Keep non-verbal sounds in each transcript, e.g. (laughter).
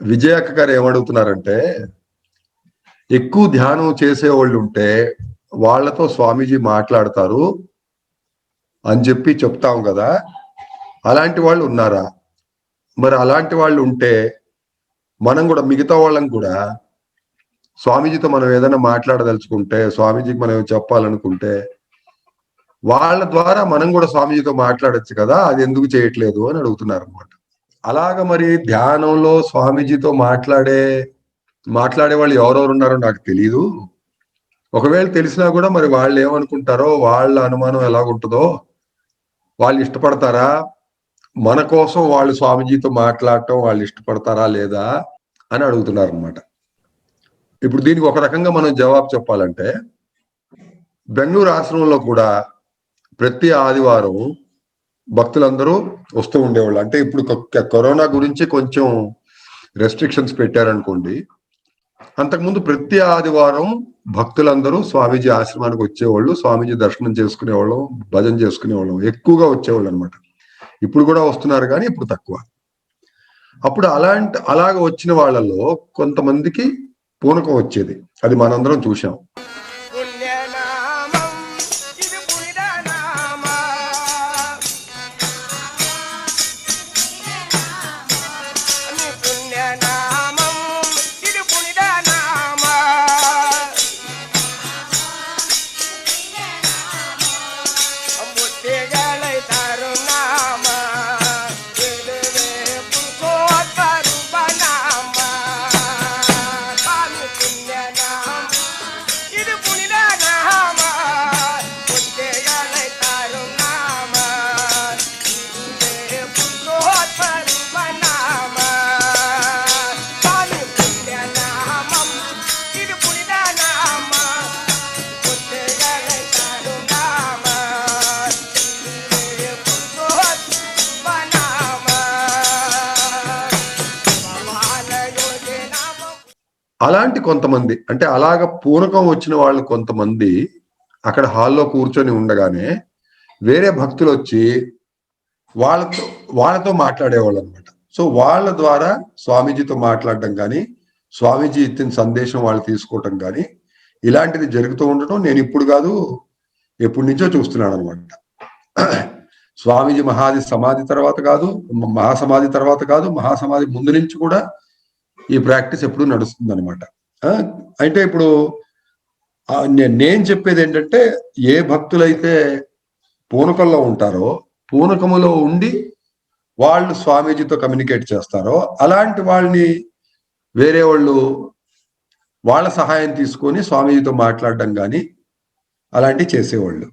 విజయక్క గారు ఏమడుగుతున్నారంటే ఎక్కువ ధ్యానం చేసే వాళ్ళు ఉంటే వాళ్ళతో స్వామీజీ మాట్లాడతారు అని చెప్పి చెప్తాం కదా. అలాంటి వాళ్ళు ఉన్నారా? మరి అలాంటి వాళ్ళు ఉంటే మనం కూడా మిగతా వాళ్ళం కూడా స్వామీజీతో మనం ఏదైనా మాట్లాడదలుచుకుంటే స్వామీజీకి మనం ఏమైనా చెప్పాలనుకుంటే వాళ్ళ ద్వారా మనం కూడా స్వామీజీతో మాట్లాడొచ్చు కదా. అది ఎందుకు చేయట్లేదు అని అడుగుతున్నారు అనమాట అలాగ మరి ధ్యానంలో స్వామీజీతో మాట్లాడే మాట్లాడే వాళ్ళు ఎవరెవరు ఉన్నారో నాకు తెలియదు ఒకవేళ తెలిసినా కూడా మరి వాళ్ళు ఏమనుకుంటారో వాళ్ళ అనుమానం ఎలాగుంటుందో వాళ్ళు ఇష్టపడతారా? మన కోసం వాళ్ళు స్వామీజీతో మాట్లాడటం వాళ్ళు ఇష్టపడతారా లేదా అని అడుగుతున్నారు అనమాట ఇప్పుడు దీనికి ఒక రకంగా మనం జవాబు చెప్పాలంటే బెంగళూరు ఆశ్రమంలో కూడా ప్రతి ఆదివారం భక్తులందరూ వస్తూ ఉండేవాళ్ళు. అంటే ఇప్పుడు కరోనా గురించి కొంచెం రెస్ట్రిక్షన్స్ పెట్టారనుకోండి అంతకుముందు ప్రతి ఆదివారం భక్తులందరూ స్వామీజీ ఆశ్రమానికి వచ్చేవాళ్ళు స్వామీజీ దర్శనం చేసుకునేవాళ్ళం భజన చేసుకునేవాళ్ళం ఎక్కువగా వచ్చేవాళ్ళు అనమాట ఇప్పుడు కూడా వస్తున్నారు కానీ ఇప్పుడు తక్కువ. అప్పుడు అలాంటి అలాగ వచ్చిన వాళ్ళలో కొంతమందికి పూనకం వచ్చేది. అది మనందరం చూసాం అలాంటి కొంతమంది అంటే అలాగ పూనకం వచ్చిన వాళ్ళు కొంతమంది అక్కడ హాల్లో కూర్చొని ఉండగానే వేరే భక్తులు వచ్చి వాళ్ళతో వాళ్ళతో మాట్లాడేవాళ్ళు అనమాట సో వాళ్ళ ద్వారా స్వామీజీతో మాట్లాడడం కానీ స్వామీజీ ఇచ్చిన సందేశం వాళ్ళు తీసుకోవటం కానీ ఇలాంటిది జరుగుతూ ఉండటం నేను ఇప్పుడు కాదు ఎప్పటి నుంచో చూస్తున్నాను అనమాట స్వామీజీ మహాది సమాధి తర్వాత కాదు మహాసమాధి తర్వాత కాదు మహాసమాధి ముందు నుంచి కూడా ఈ ప్రాక్టీస్ ఎప్పుడు నడుస్తుంది అనమాట అంటే ఇప్పుడు నేను చెప్పేది ఏంటంటే ఏ భక్తులైతే పూనకంలో ఉంటారో పూనకములో ఉండి వాళ్ళు స్వామీజీతో కమ్యూనికేట్ చేస్తారో అలాంటి వాళ్ళని వేరే వాళ్ళు వాళ్ళ సహాయం తీసుకొని స్వామీజీతో మాట్లాడడం కానీ అలాంటివి చేసేవాళ్ళు.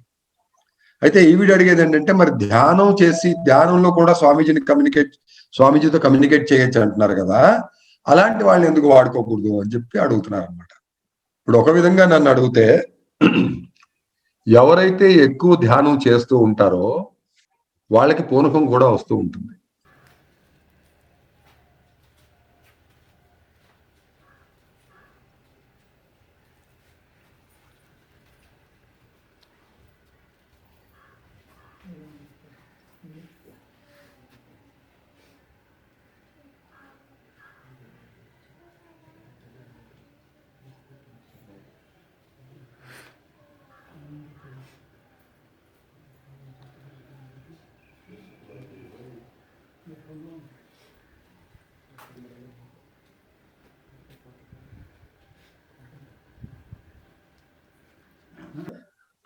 అయితే ఈవిడ అడిగేది ఏంటంటే మరి ధ్యానం చేసి ధ్యానంలో కూడా స్వామీజీని కమ్యూనికేట్ స్వామీజీతో కమ్యూనికేట్ చేయొచ్చు అంటున్నారు కదా అలాంటి వాళ్ళని ఎందుకు వాడుకోకూడదు అని చెప్పి అడుగుతున్నారు అనమాట ఇప్పుడు ఒక విధంగా నన్ను అడిగితే ఎవరైతే ఎక్కువ ధ్యానం చేస్తూ ఉంటారో వాళ్ళకి పూనకం కూడా వస్తూ ఉంటుంది.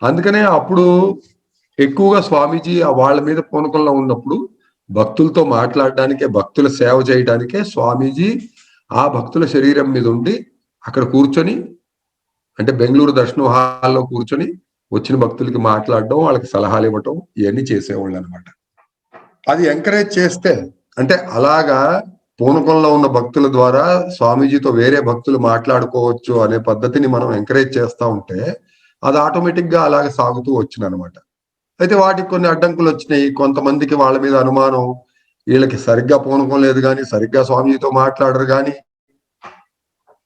అందుకనే అప్పుడు ఎక్కువగా స్వామీజీ వాళ్ళ మీద పూనకంలో ఉన్నప్పుడు భక్తులతో మాట్లాడడానికే భక్తుల సేవ చేయడానికే స్వామీజీ ఆ భక్తుల శరీరం మీద ఉండి అక్కడ కూర్చొని అంటే బెంగళూరు దర్శనం హాల్లో కూర్చొని వచ్చిన భక్తులకి మాట్లాడడం వాళ్ళకి సలహాలు ఇవ్వటం ఇవన్నీ చేసేవాళ్ళు అనమాట అది ఎంకరేజ్ చేస్తే అంటే అలాగా పూనకంలో ఉన్న భక్తుల ద్వారా స్వామీజీతో వేరే భక్తులు మాట్లాడుకోవచ్చు అనే పద్ధతిని మనం ఎంకరేజ్ చేస్తా ఉంటే అది ఆటోమేటిక్గా అలాగే సాగుతూ వచ్చింది అనమాట అయితే వాటికి కొన్ని అడ్డంకులు వచ్చినాయి. కొంతమందికి వాళ్ళ మీద అనుమానం వీళ్ళకి సరిగ్గా పూనకం లేదు కానీ సరిగ్గా స్వామీజీతో మాట్లాడరు కానీ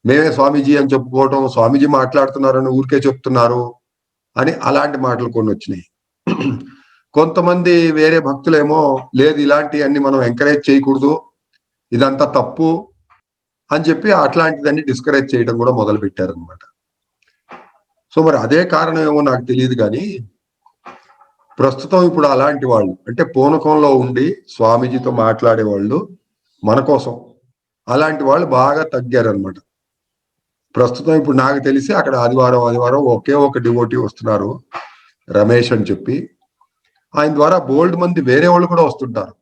మేమే స్వామీజీ అని చెప్పుకోవటం స్వామీజీ మాట్లాడుతున్నారని ఊరికే చెప్తున్నారు అని అలాంటి మాటలు కొన్ని వచ్చినాయి. కొంతమంది వేరే భక్తులేమో లేదు ఇలాంటి అన్ని మనం ఎంకరేజ్ చేయకూడదు ఇదంతా తప్పు అని చెప్పి అట్లాంటిదన్నీ డిస్కరేజ్ చేయడం కూడా మొదలు పెట్టారనమాట సో మరి అదే కారణం ఏమో నాకు తెలియదు కానీ ప్రస్తుతం ఇప్పుడు అలాంటి వాళ్ళు అంటే పూనకంలో ఉండి స్వామీజీతో మాట్లాడే వాళ్ళు మన కోసం అలాంటి వాళ్ళు బాగా తగ్గారనమాట ప్రస్తుతం ఇప్పుడు నాకు తెలిసి అక్కడ ఆదివారం ఆదివారం ఒకే ఒక డివోటీ వస్తున్నారు రమేష్ అని చెప్పి. ఆయన ద్వారా బోల్డ్ మంది వేరే వాళ్ళు కూడా వస్తుంటారు.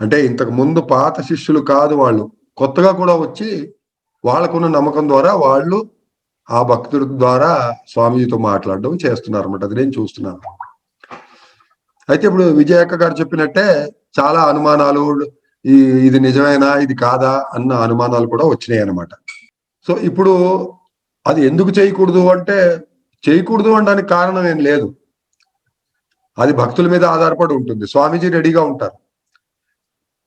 అంటే ఇంతకు ముందు పాత శిష్యులు కాదు వాళ్ళు కొత్తగా కూడా వచ్చి వాళ్ళకున్న నమ్మకం ద్వారా వాళ్ళు ఆ భక్తుడి ద్వారా స్వామీజీతో మాట్లాడడం చేస్తున్నారు అనమాట అది నేను చూస్తున్నాను. అయితే ఇప్పుడు విజయక్క గారు చెప్పినట్టే చాలా అనుమానాలు ఈ ఇది నిజమేనా ఇది కాదా అన్న అనుమానాలు కూడా వచ్చినాయి అన్నమాట. సో ఇప్పుడు అది ఎందుకు చేయకూడదు అంటే చేయకూడదు అనడానికి కారణం ఏం లేదు. అది భక్తుల మీద ఆధారపడి ఉంటుంది. స్వామీజీ రెడీగా ఉంటారు.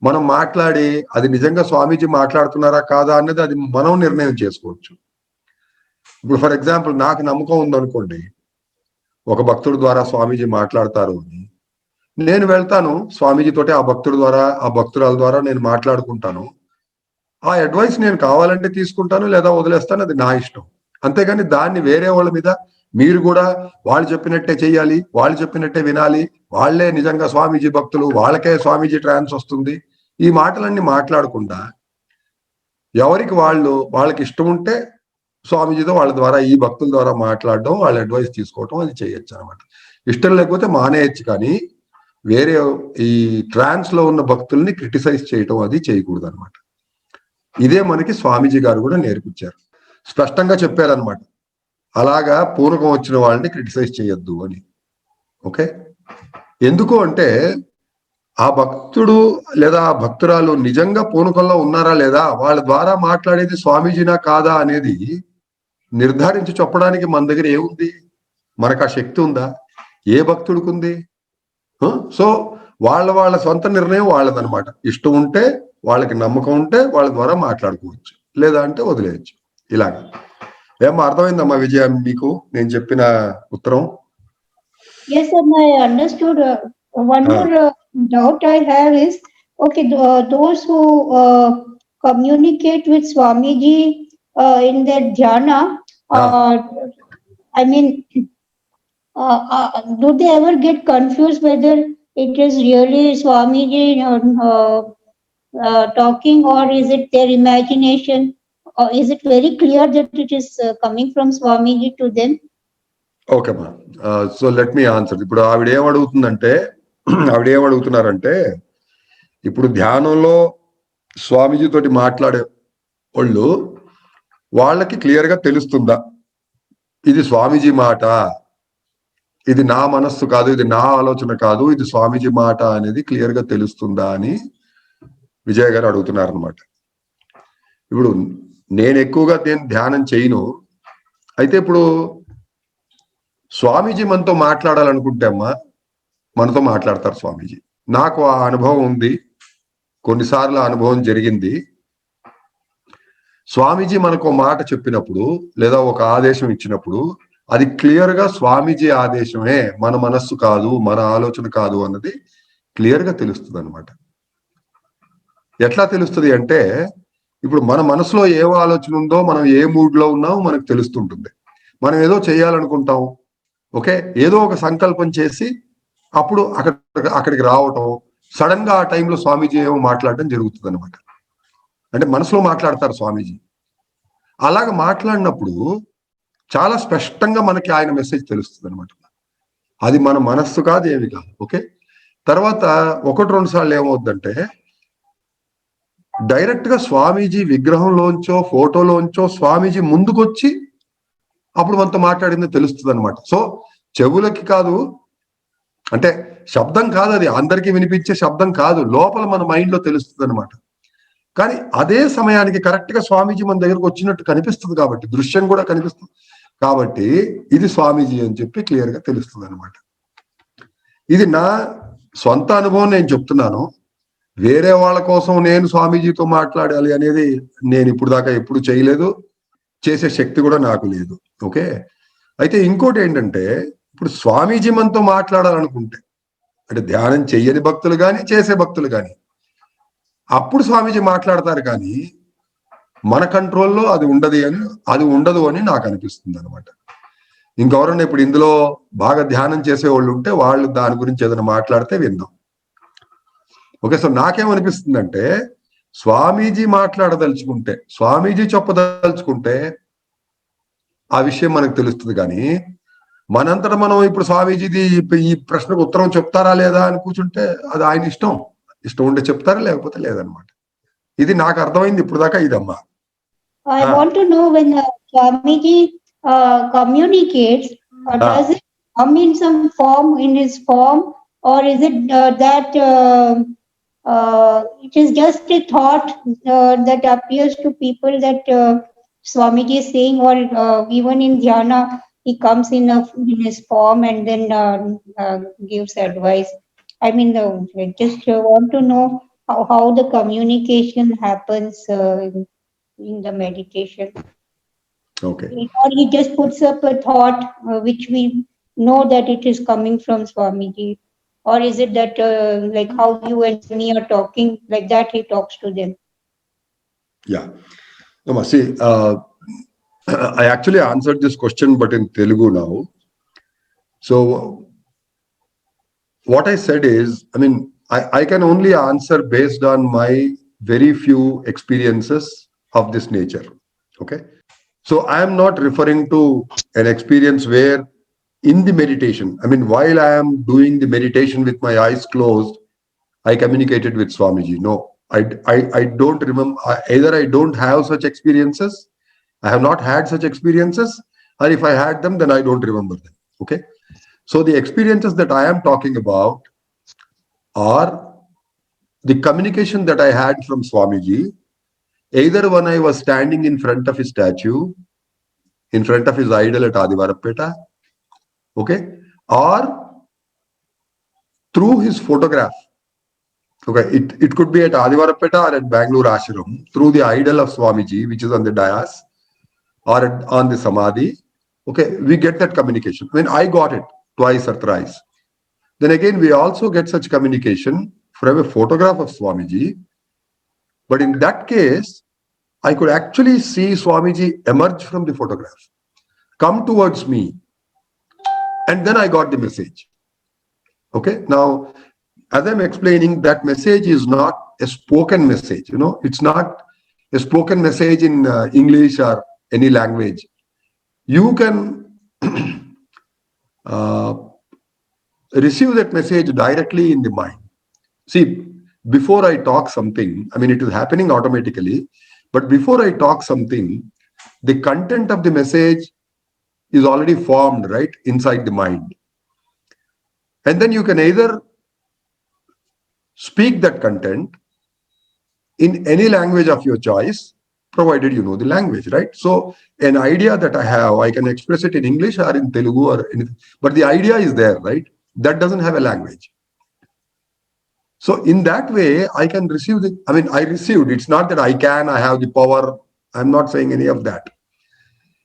మనం మాట్లాడి అది నిజంగా స్వామీజీ మాట్లాడుతున్నారా కాదా అన్నది అది మనం నిర్ణయం చేసుకోవచ్చు. ఇప్పుడు ఫర్ ఎగ్జాంపుల్ నాకు నమ్మకం ఉందనుకోండి ఒక భక్తుడి ద్వారా స్వామీజీ మాట్లాడతారు అని. నేను వెళ్తాను స్వామీజీతోటి ఆ భక్తుడి ద్వారా ఆ భక్తురాల ద్వారా నేను మాట్లాడుకుంటాను. ఆ అడ్వైస్ నేను కావాలంటే తీసుకుంటాను లేదా వదిలేస్తాను అది నా ఇష్టం. అంతేగాని దాన్ని వేరే వాళ్ళ మీద మీరు కూడా వాళ్ళు చెప్పినట్టే చేయాలి వాళ్ళు చెప్పినట్టే వినాలి వాళ్ళే నిజంగా స్వామీజీ భక్తులు వాళ్ళకే స్వామీజీ ట్రాన్స్ వస్తుంది. ఈ మాటలన్నీ మాట్లాడకుండా ఎవరికి వాళ్ళు వాళ్ళకి ఇష్టం ఉంటే స్వామీజీతో వాళ్ళ ద్వారా ఈ భక్తుల ద్వారా మాట్లాడడం వాళ్ళ అడ్వైస్ తీసుకోవటం అది చేయొచ్చు అనమాట ఇష్టం లేకపోతే మానేయచ్చు కానీ వేరే ఈ ట్రాన్స్లో ఉన్న భక్తుల్ని క్రిటిసైజ్ చేయటం అది చేయకూడదు అనమాట ఇదే మనకి స్వామీజీ గారు కూడా నేర్పించారు. స్పష్టంగా చెప్పారనమాట అలాగా పూర్వకం వచ్చిన వాళ్ళని క్రిటిసైజ్ చేయొద్దు అని. ఓకే? ఎందుకు అంటే ఆ భక్తుడు లేదా ఆ భక్తురాలు నిజంగా పూనకంలో ఉన్నారా లేదా వాళ్ళ ద్వారా మాట్లాడేది స్వామీజీనా కాదా అనేది నిర్ధారించి చెప్పడానికి మన దగ్గర ఏముంది? మనకు ఆ శక్తి ఉందా? ఏ భక్తుడికి ఉంది? సో వాళ్ళ వాళ్ళ సొంత నిర్ణయం వాళ్ళదనమాట ఇష్టం ఉంటే వాళ్ళకి నమ్మకం ఉంటే వాళ్ళ ద్వారా మాట్లాడుకోవచ్చు. లేదా అంటే వదిలేయచ్చు. ఇలాగ. ఏమో అర్థమైందమ్మా విజయ మీకు నేను చెప్పిన ఉత్తరం? Yes, sir, I understood. Uh, One Ah. more uh, doubt I have is, okay, th- uh, those who uh, communicate with Swamiji uh, in their jhana, uh, I mean, uh, uh, do they ever get confused whether it is really Swamiji uh, uh, talking or is it their imagination? Or is it very clear that it is uh, coming from Swamiji to them? Okay మా so let me answer ఇప్పుడు ఆవిడ ఏం అడుగుతుందంటే ఆవిడ ఏం అడుగుతున్నారంటే ఇప్పుడు ధ్యానంలో స్వామీజీ తోటి మాట్లాడే వాళ్ళు వాళ్ళకి క్లియర్గా తెలుస్తుందా? ఇది స్వామీజీ మాట. ఇది నా మనస్సు కాదు ఇది నా ఆలోచన కాదు ఇది స్వామీజీ మాట అనేది క్లియర్గా తెలుస్తుందా అని విజయ్ గారు అడుగుతున్నారు అనమాట ఇప్పుడు నేను ఎక్కువగా నేను ధ్యానం చేయను. అయితే ఇప్పుడు స్వామీజీ మనతో మాట్లాడాలనుకుంటే అమ్మా మనతో మాట్లాడతారు స్వామీజీ. నాకు ఆ అనుభవం ఉంది. కొన్నిసార్లు ఆ అనుభవం జరిగింది. స్వామీజీ మనకు ఒక మాట చెప్పినప్పుడు లేదా ఒక ఆదేశం ఇచ్చినప్పుడు అది క్లియర్గా స్వామీజీ ఆదేశమే మన మనస్సు కాదు మన ఆలోచన కాదు అన్నది క్లియర్గా తెలుస్తుంది అనమాట ఎట్లా తెలుస్తుంది అంటే ఇప్పుడు మన మనసులో ఏ ఆలోచన ఉందో మనం ఏ మూడ్లో ఉన్నామో మనకు తెలుస్తుంటుంది. మనం ఏదో చేయాలనుకుంటాం ఓకే? ఏదో ఒక సంకల్పం చేసి అప్పుడు అక్కడ అక్కడికి రావటం సడన్గా ఆ టైంలో స్వామీజీ ఏమో మాట్లాడడం జరుగుతుంది అనమాట అంటే మనసులో మాట్లాడతారు స్వామీజీ. అలాగ మాట్లాడినప్పుడు చాలా స్పష్టంగా మనకి ఆయన మెసేజ్ తెలుస్తుంది అనమాట అది మన మనస్సు కాదు ఏమి కాదు. ఓకే? తర్వాత ఒకటి రెండు సార్లు ఏమవుద్దంటే డైరెక్ట్గా స్వామీజీ విగ్రహంలోంచో ఫోటోలోంచో స్వామీజీ ముందుకొచ్చి అప్పుడు మనతో మాట్లాడింది తెలుస్తుంది అనమాట సో చెవులకి కాదు అంటే శబ్దం కాదు అది. అందరికీ వినిపించే శబ్దం కాదు. లోపల మన మైండ్లో తెలుస్తుంది అనమాట కానీ అదే సమయానికి కరెక్ట్గా స్వామీజీ మన దగ్గరకు వచ్చినట్టు కనిపిస్తుంది కాబట్టి దృశ్యం కూడా కనిపిస్తుంది. కాబట్టి ఇది స్వామీజీ అని చెప్పి క్లియర్గా తెలుస్తుంది అనమాట ఇది నా సొంత అనుభవం నేను చెప్తున్నాను. వేరే వాళ్ళ కోసం నేను స్వామీజీతో మాట్లాడాలి అనేది నేను ఇప్పుడు దాకా ఎప్పుడు చేయలేదు. చేసే శక్తి కూడా నాకు లేదు. ఓకే? అయితే ఇంకోటి ఏంటంటే ఇప్పుడు స్వామీజీ మనతో మాట్లాడాలనుకుంటే అంటే ధ్యానం చెయ్యని భక్తులు కానీ చేసే భక్తులు కానీ అప్పుడు స్వామీజీ మాట్లాడతారు కానీ మన కంట్రోల్లో అది ఉండదు అని అది ఉండదు అని నాకు అనిపిస్తుంది అనమాట ఇంకెవరన్నా ఇప్పుడు ఇందులో బాగా ధ్యానం చేసే వాళ్ళు ఉంటే వాళ్ళు దాని గురించి ఏదైనా మాట్లాడితే విందాం. ఓకే సో నాకేమనిపిస్తుందంటే స్వామీజీ మాట్లాడదలుచుకుంటే స్వామీజీ చెప్పదలుచుకుంటే ఆ విషయం మనకు తెలుస్తుంది కానీ మనంతట మనం ఇప్పుడు స్వామీజీది ఈ- ఈ ప్రశ్నకు ఉత్తరం చెప్తారా లేదా అని కూర్చుంటే అది ఆయన ఇష్టం. ఇష్టం ఉంటే చెప్తారా లేకపోతే లేదనమాట ఇది నాకు అర్థమైంది ఇప్పుడు దాకా ఇదమ్మా I Ah. want to know when uh, Swamiji uh, communicates, uh, Ah. does it come in some form, in his form, or is it uh, that uh, uh, it is just a thought uh, that appears to people that uh, Swamiji is saying, or uh, even in dhyana, he comes in, a, in his form and then uh, uh, gives advice. I mean, I just uh, want to know how, how the communication happens uh, in, in the meditation. Okay. Or he just puts up a thought uh, which we know that it is coming from Swamiji. Or is it that, uh, like how you and me are talking, like that he talks to them? Yeah. No, see, uh, (clears throat) I actually answered this question, but in Telugu now. So, what I said is, I mean, I, I can only answer based on my very few experiences of this nature. Okay. So, I am not referring to an experience where in the meditation, I mean, while I am doing the meditation with my eyes closed, I communicated with Swamiji. No, I, I, I don't remember, either I don't have such experiences, I have not had such experiences, or if I had them, then I don't remember them. Okay. So the experiences that I am talking about are the communication that I had from Swamiji, either when I was standing in front of his statue, in front of his idol at Adivarapeta, okay, or through his photograph. Okay, it, it could be at Adivarapeta or at Bangalore Ashram through the idol of Swamiji, which is on the dais or at, on the Samadhi. Okay, we get that communication. When I got it twice or thrice. Then again, we also get such communication from a photograph of Swamiji. But in that case, I could actually see Swamiji emerge from the photograph, come towards me, and then I got the message. Okay, now as I'm explaining, that message is not a spoken message. You know, it's not a spoken message in uh, English or any language. You can (clears throat) uh, receive that message directly in the mind. See, before I talk something, I mean, it is happening automatically, but before I talk something, the content of the message is already formed right inside the mind. And then you can either speak that content in any language of your choice, provided you know the language, right? So, an idea that I have, I can express it in English or in Telugu or anything, but the idea is there, right? That doesn't have a language. So, in that way, I can receive the, I mean, I received, it's not that I can, I have the power, I'm not saying any of that.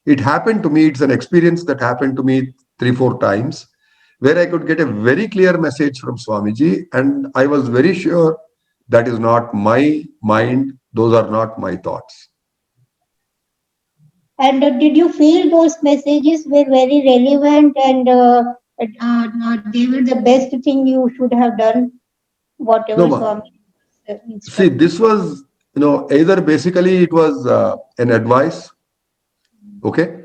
It happened to me, it's an experience that happened to me three, four times where I could get a very clear message from Swamiji, and I was very sure that is not my mind, those are not my thoughts. And uh, did you feel those messages were very relevant and uh, uh, uh, they were the best thing you should have done? Whatever No, Swami See, this was, you know, either basically it was uh, an advice, okay?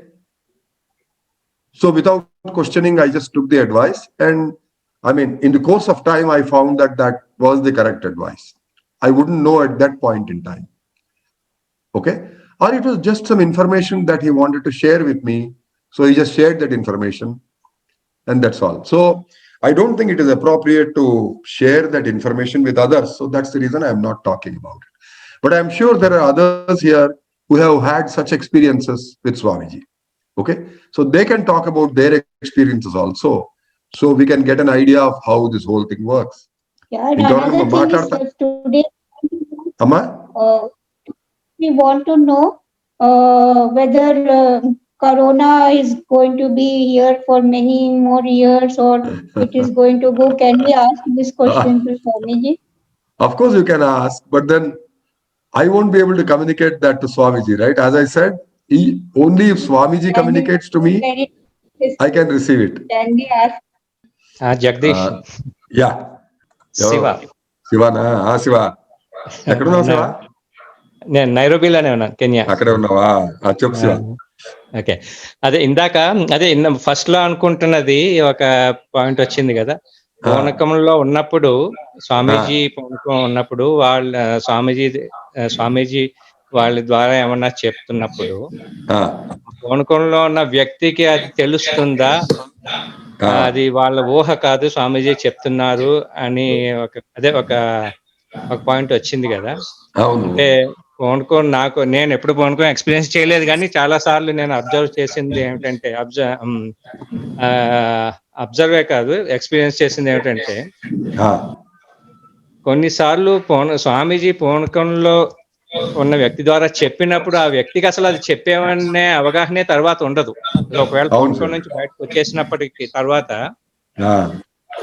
So without questioning, I just took the advice, and I mean, in the course of time, I found that that was the correct advice. I wouldn't know at that point in time. Okay? or it was just some information that he wanted to share with me. So he just shared that information, and that's all. So I don't think it is appropriate to share that information with others. So that's the reason I'm not talking about it. But I'm sure there are others here who have had such experiences with Swamiji. Okay, so they can talk about their experiences also, so we can get an idea of how this whole thing works. Yeah, another thing is, today. Amma? Uh, we want to know uh, whether uh, corona is going to be here for many more years or it is going to go. Can we ask this question to Swamiji? (laughs) Of course, you can ask, but then I won't be able to communicate that to Swamiji, right? As I said, he, only if Swamiji communicates to me, I can receive it. Can we ask ఆ, Jagadish Uh, Yeah. Shiva శివానా ఆ శివ ఎక్కడున్నావు శివ (laughs) నేను నైరోబీలోనే ఉన్నాను Kenya. అక్కడే ఉన్నావా? చెప్పు okay. అదే ఇందాక అదే ఫస్ట్లో అనుకుంటున్నది ఒక పాయింట్ వచ్చింది కదా. పూనకంలో ఉన్నప్పుడు స్వామీజీ పూనకం ఉన్నప్పుడు వాళ్ళ స్వామీజీ స్వామీజీ వాళ్ళ ద్వారా ఏమన్నా చెప్తున్నప్పుడు పూనకంలో ఉన్న వ్యక్తికి అది తెలుస్తుందా? అది వాళ్ళ ఊహ కాదు స్వామీజీ చెప్తున్నారు అని ఒక అదే ఒక ఒక పాయింట్ వచ్చింది కదా. అంటే పూనుకోని నాకు నేను ఎప్పుడు పూనుకొని ఎక్స్పీరియన్స్ చేయలేదు కానీ చాలా సార్లు నేను అబ్జర్వ్ చేసింది ఏమిటంటే అబ్జర్వ్ అబ్జర్వే కాదు ఎక్స్పీరియన్స్ చేసింది ఏమిటంటే కొన్నిసార్లు పూన స్వామీజీ పూనకంలో ఉన్న వ్యక్తి ద్వారా చెప్పినప్పుడు ఆ వ్యక్తికి అసలు అది చెప్పేవనే అవగాహనే తర్వాత ఉండదు ఒకవేళ పూనకం. నుంచి బయటకు వచ్చేసినప్పటికి తర్వాత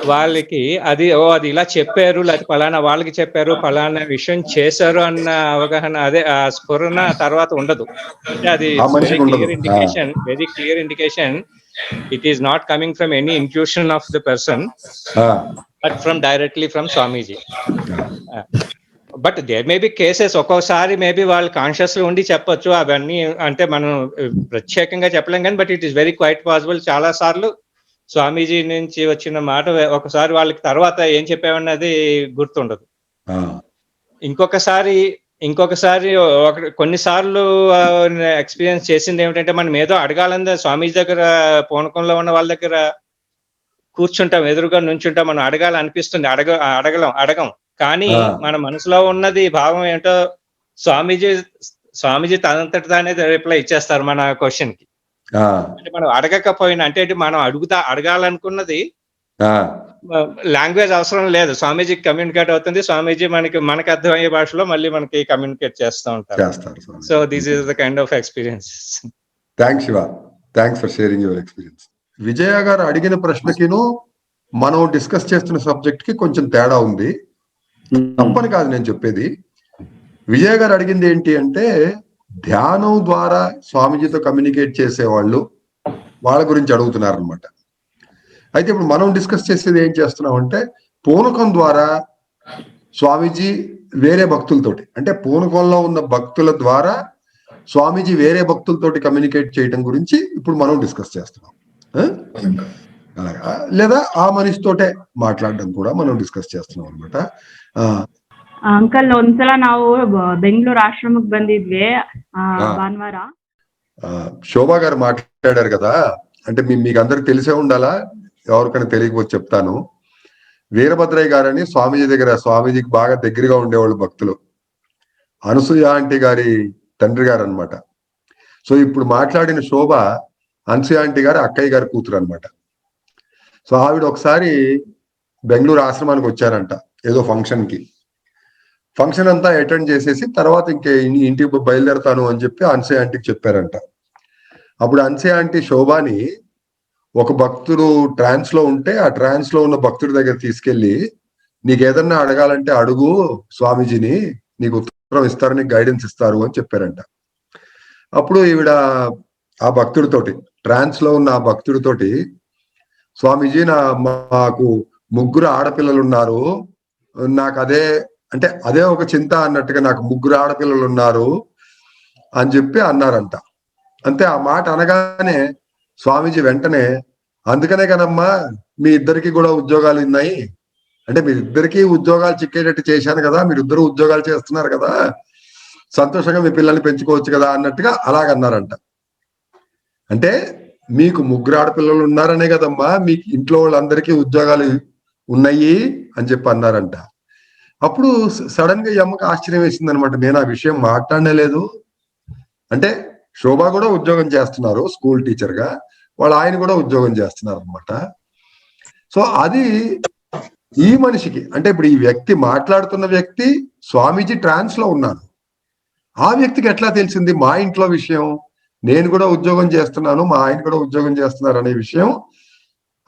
వాళ్ళకి అది ఓ అది ఇలా చెప్పారు లేకపోతే పలానా వాళ్ళకి చెప్పారు పలానా విషయం చేశారు అన్న అవగాహన అదే ఆ స్ఫురణ తర్వాత ఉండదు. అంటే అది very. Clear indication very clear indication it is not coming from any intuition of the person but from directly from Swamiji but there may be cases ఒక్కోసారి మేబీ వాళ్ళు కాన్షియస్లో ఉండి చెప్పొచ్చు అవన్నీ అంటే మనం ప్రత్యేకంగా చెప్పలేం కానీ but it is very quite possible చాలా సార్లు స్వామీజీ నుంచి వచ్చిన మాట ఒకసారి వాళ్ళకి తర్వాత ఏం చెప్పామన్నది గుర్తుండదు. ఇంకొకసారి ఇంకొకసారి ఒక కొన్నిసార్లు ఎక్స్పీరియన్స్ చేసింది ఏమిటంటే మనం ఏదో అడగాలని స్వామీజీ దగ్గర పూనకంలో ఉన్న వాళ్ళ దగ్గర కూర్చుంటాం ఎదురుగా నుంచుంటాం మనం అడగాలనిపిస్తుంది అడగ అడగలం అడగం. కానీ. మన మనసులో ఉన్నది భావం ఏంటో స్వామీజీ స్వామీజీ తనంతటి తానే రిప్లై ఇచ్చేస్తారు మన క్వశ్చన్కి. అంటే మనం అడగకపోయినా అంటే మనం అడుగుతా అడగాలనుకున్నది ఆ, లాంగ్వేజ్ అవసరం లేదు. స్వామీజీకి కమ్యూనికేట్ అవుతుంది. స్వామీజీ మనకి మనకి అర్థమయ్యే భాషలో మళ్ళీ మనకి కమ్యూనికేట్ చేస్తూ ఉంటారు. So this is the kind of experience thanks Shiva thanks for sharing your experience Vijaya garu అడిగిన ప్రశ్నకిను మనం డిస్కస్ చేస్తున్న సబ్జెక్ట్కి కొంచెం తేడా ఉంది. తప్పని కాదు నేను చెప్పేది. విజయ గారు అడిగింది ఏంటి అంటే ధ్యానం ద్వారా స్వామీజీతో కమ్యూనికేట్ చేసేవాళ్ళు వాళ్ళ గురించి అడుగుతున్నారు అనమాట అయితే ఇప్పుడు మనం డిస్కస్ చేసేది ఏం చేస్తున్నామంటే పూనకం ద్వారా స్వామీజీ వేరే భక్తులతోటి అంటే పూనకంలో ఉన్న భక్తుల ద్వారా స్వామీజీ వేరే భక్తులతోటి కమ్యూనికేట్ చేయడం గురించి ఇప్పుడు మనం డిస్కస్ చేస్తున్నాం. అలాగా? లేదా ఆ మనిషితోటే మాట్లాడడం కూడా మనం డిస్కస్ చేస్తున్నాం అనమాట ಅಂಕಲ್ ಒಂದ್ಸಲ ನಾವು ಬ- ಬೆಂಗಳೂರು ಆಶ್ರಮಕ್ಕೆ ಬಂದಿದ್ವಿ ಆ, ಹಾ. ಭಾನುವಾರ శోభా గారు మాట్లాడారు కదా అంటే మీ మీకు అందరికి తెలిసే ఉండాలా ఎవరికైనా తెలియకపోతే చెప్తాను వీరభద్రయ్య గారని స్వామీజీ దగ్గర స్వామీజీకి బాగా దగ్గరగా ఉండేవాళ్ళు భక్తులు అనసూయ ఆంటీ గారి తండ్రి గారు అనమాట సో ఇప్పుడు మాట్లాడిన శోభ అనసూయ ఆంటీ గారి అక్కయ్య గారి కూతురు అనమాట సో ఆవిడ ఒకసారి బెంగళూరు ఆశ్రమానికి వచ్చారంట ఏదో ఫంక్షన్ కి ఫంక్షన్ అంతా అటెండ్ చేసేసి తర్వాత ఇంకే ఇంటికి బయలుదేరతాను అని చెప్పి అన్సే ఆంటీకి చెప్పారంట. అప్పుడు అన్సే ఆంటీ శోభాని ఒక భక్తుడు ట్రాన్స్లో ఉంటే ఆ ట్రాన్స్లో ఉన్న భక్తుడి దగ్గర తీసుకెళ్ళి నీకు ఏదన్నా అడగాలంటే అడుగు స్వామీజీని నీకు ఉత్తరం ఇస్తారు నీకు గైడెన్స్ ఇస్తారు అని చెప్పారంట. అప్పుడు ఈవిడ ఆ భక్తుడితోటి ట్రాన్స్లో ఉన్న ఆ భక్తుడితోటి స్వామీజీ నా మాకు ముగ్గురు ఆడపిల్లలు ఉన్నారు నాకు అదే అంటే అదే ఒక చింత అన్నట్టుగా నాకు ముగ్గురు ఆడపిల్లలు ఉన్నారు అని చెప్పి అన్నారంట. అంతే ఆ మాట అనగానే స్వామీజీ వెంటనే అందుకనే కదమ్మా మీ ఇద్దరికి కూడా ఉద్యోగాలు ఉన్నాయి. అంటే మీరిద్దరికీ ఉద్యోగాలు చిక్కేటట్టు చేశాను కదా మీరు ఇద్దరు ఉద్యోగాలు చేస్తున్నారు కదా సంతోషంగా మీ పిల్లల్ని పెంచుకోవచ్చు కదా అన్నట్టుగా అలాగన్నారంట. అంటే మీకు ముగ్గురు ఆడపిల్లలు ఉన్నారనే కదమ్మా మీకు ఇంట్లో వాళ్ళందరికీ ఉద్యోగాలు ఉన్నాయి అని చెప్పి అన్నారంట. అప్పుడు సడన్గా ఈ అమ్మకి ఆశ్చర్యం వేసింది అనమాట నేను ఆ విషయం మాట్లాడనే లేదు. అంటే శోభ కూడా ఉద్యోగం చేస్తున్నారు స్కూల్ టీచర్గా. వాళ్ళ ఆయన కూడా ఉద్యోగం చేస్తున్నారు అనమాట సో అది ఈ మనిషికి అంటే ఇప్పుడు ఈ వ్యక్తి మాట్లాడుతున్న వ్యక్తి స్వామీజీ ట్రాన్స్లో ఉన్నారు ఆ వ్యక్తికి ఎట్లా తెలిసింది? మా ఇంట్లో విషయం నేను కూడా ఉద్యోగం చేస్తున్నాను మా ఆయన కూడా ఉద్యోగం చేస్తున్నారు అనే విషయం.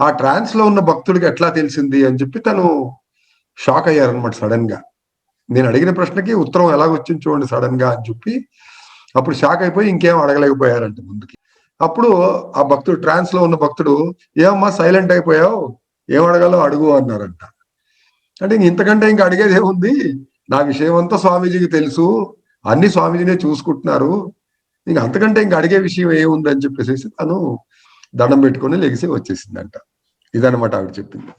ఆ ట్రాన్స్లో ఉన్న భక్తుడికి ఎట్లా తెలిసింది అని చెప్పి తను షాక్ అయ్యారనమాట సడన్గా నేను అడిగిన ప్రశ్నకి ఉత్తరం ఎలాగొచ్చింది చూడండి సడన్గా అని చెప్పి అప్పుడు షాక్ అయిపోయి ఇంకేం అడగలేకపోయారంట ముందుకి. అప్పుడు ఆ భక్తుడు ట్రాన్స్లో ఉన్న భక్తుడు ఏమమ్మా సైలెంట్ అయిపోయావు? ఏం అడగాలో అడుగు అన్నారంట. అంటే ఇంతకంటే ఇంకా అడిగేది ఏముంది? నా విషయం అంతా స్వామీజీకి తెలుసు. అన్ని స్వామీజీనే చూసుకుంటున్నారు. ఇంక అంతకంటే ఇంకా అడిగే విషయం ఏముంది అని చెప్పేసి తను దండం పెట్టుకొని లెగిసి వచ్చేసిందంట. ఇదనమాట ఆవిడ చెప్పింది.